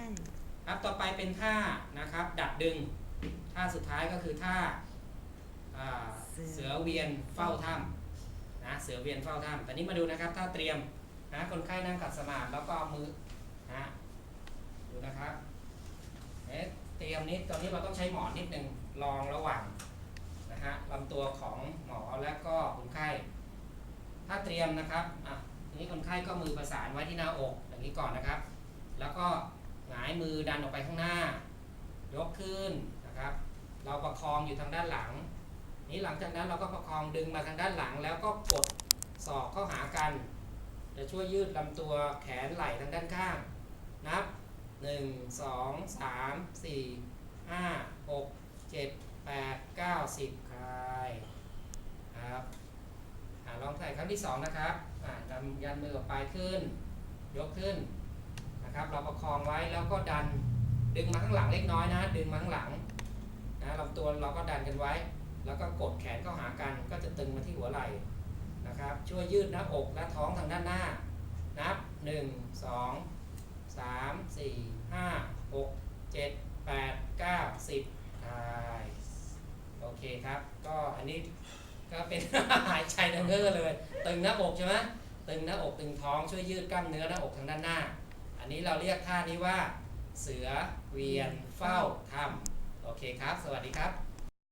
ันครับต่อไปเป็นท่านะครับ ดัดดึง ท่าสุดท้ายก็คือท่าเสือเวียนเฝ้าถ้ำนะเสือเวียนเฝ้าถ้ำแต่นี้มาดูนะครับท่าเตรียมนะคนไข้นั่งขัดสมาธิแล้วก็เอามือนะดูนะครับเอ๊ะเตรียมนิดตอนนี้เราต้องใช้หมอนนิดนึงรองระหว่างนะฮะลำตัวของหมอและก็คนไข้ ถ้าเตรียมนะครับอะทีนี้คนไข้ก็มือประสานไว้ที่หน้าอกอย่างนี้ก่อนนะครับ แล้วก็ายมือดันออกไปข้างหน้า ยกขึ้นนะครับ เราประคองอยู่ทางด้านหลัง นี้หลังจากนั้นเราก็ประคองดึงมาทางด้านหลัง แล้วก็กดศอกเข้าหากัน จะช่วยยืดลำตัวแขนไหล่ทางด้านข้าง นับ 1 2 3 4 5 6 7 8 9 10คลายครับอลองใส่ครั้งที่สองนะครับนำยันมือออกไปขึ้น ยกขึ้น นะครับ เราประคองไว้แล้วก็ดันดึงมาข้างหลังเล็กน้อยนะ ดึงมาข้างหลังนะลำตัวเราก็ดันกันไว้ แล้วก็กดแขนเข้าหากัน ก็จะตึงมาที่หัวไหล่นะครับ ช่วยยืดหน้าอกและท้องทางด้านหน้า นับ 1 2 3 4 5 6 7 8 9 10คลายโอเคครับ ก็อันนี้ก็เป็นหายใจดังเง้อเลย ตึงหน้าอกใช่ไหมตึงหน้าอกตึงท้องช่วยยืดกล้ามเนื้อหน้าอกทางด้านหน้า นนี้เราเรียกท่านี้ว่า เสือเวียนเฝ้าถ้ำโอเคครับ สวัสดีครับ